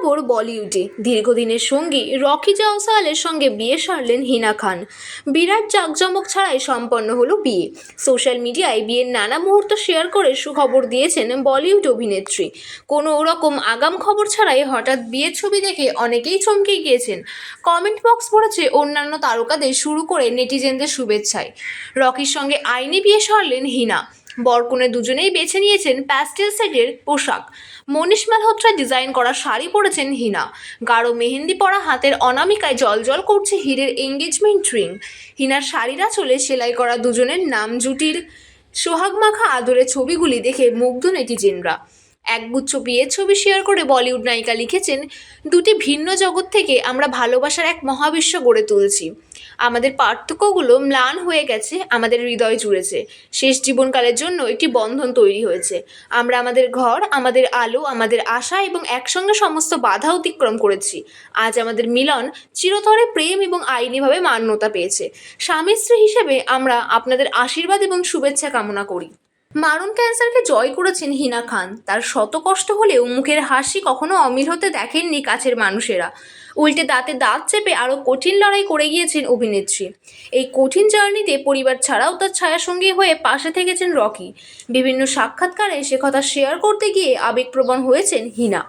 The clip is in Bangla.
খবর বলিউডে। দীর্ঘদিনের সঙ্গী রকি জওসালের সঙ্গে বিয়ে সারলেন হিনা খান। বিরাট জাঁকজমক ছাড়াই সম্পন্ন হলো বিয়ে। সোশ্যাল মিডিয়ায় বিয়ের নানা মুহূর্ত শেয়ার করে সুখবর দিয়েছেন বলিউড অভিনেত্রী। কোনো রকম আগাম খবর ছাড়াই হঠাৎ বিয়ের ছবি দেখে অনেকেই চমকে গিয়েছেন। কমেন্ট বক্স ভরেছে অন্যান্য তারকাদের শুরু করে নেটিজেনদের শুভেচ্ছায়। রকির সঙ্গে আইনি বিয়ে সারলেন হিনা। বরকনে দুজনেই বেছে নিয়েছেন প্যাস্টেল সেটের পোশাক। মনীষ মালহোত্রা ডিজাইন করা শাড়ি পরেছেন হিনা। গাঢ় মেহেন্দি পরা হাতের অনামিকায় জলজল করছে হিরের এঙ্গেজমেন্ট রিং হিনার শাড়িরা চলে সেলাই করা দুজনের নাম জুটির সোহাগ মাখা আদরের ছবিগুলি দেখে মুগ্ধ নেটিজেনরা। একগুচ্ছ বিয়ের ছবি শেয়ার করে বলিউড নায়িকা লিখেছেন, দুটি ভিন্ন জগৎ থেকে আমরা ভালোবাসার এক মহাবিশ্ব গড়ে তুলছি। আমাদের পার্থক্যগুলো ম্লান হয়ে গেছে, আমাদের হৃদয় জুড়েছে। শেষ জীবনকালের জন্য একটি বন্ধন তৈরি হয়েছে। আমরা আমাদের ঘর, আমাদের আলো, আমাদের আশা এবং একসঙ্গে সমস্ত বাধা অতিক্রম করেছি। আজ আমাদের মিলন চিরতরে প্রেম এবং আইনিভাবে মান্যতা পেয়েছে। স্বামী স্ত্রী হিসেবে আমরা আপনাদের আশীর্বাদ এবং শুভেচ্ছা কামনা করি। মারণ ক্যান্সারকে জয় করেছেন হিনা খান। তার শত কষ্ট হলেও মুখের হাসি কখনো অমিল হতে দেখেননি কাছের মানুষেরা। উল্টে দাঁতে দাঁত চেপে আরও কঠিন লড়াই করে গিয়েছেন অভিনেত্রী। এই কঠিন জার্নিতে পরিবার ছাড়াও তার ছায়াসঙ্গী হয়ে পাশে থেকেছেন রকি। বিভিন্ন সাক্ষাৎকারে সে কথা শেয়ার করতে গিয়ে আবেগপ্রবণ হয়েছেন হিনা।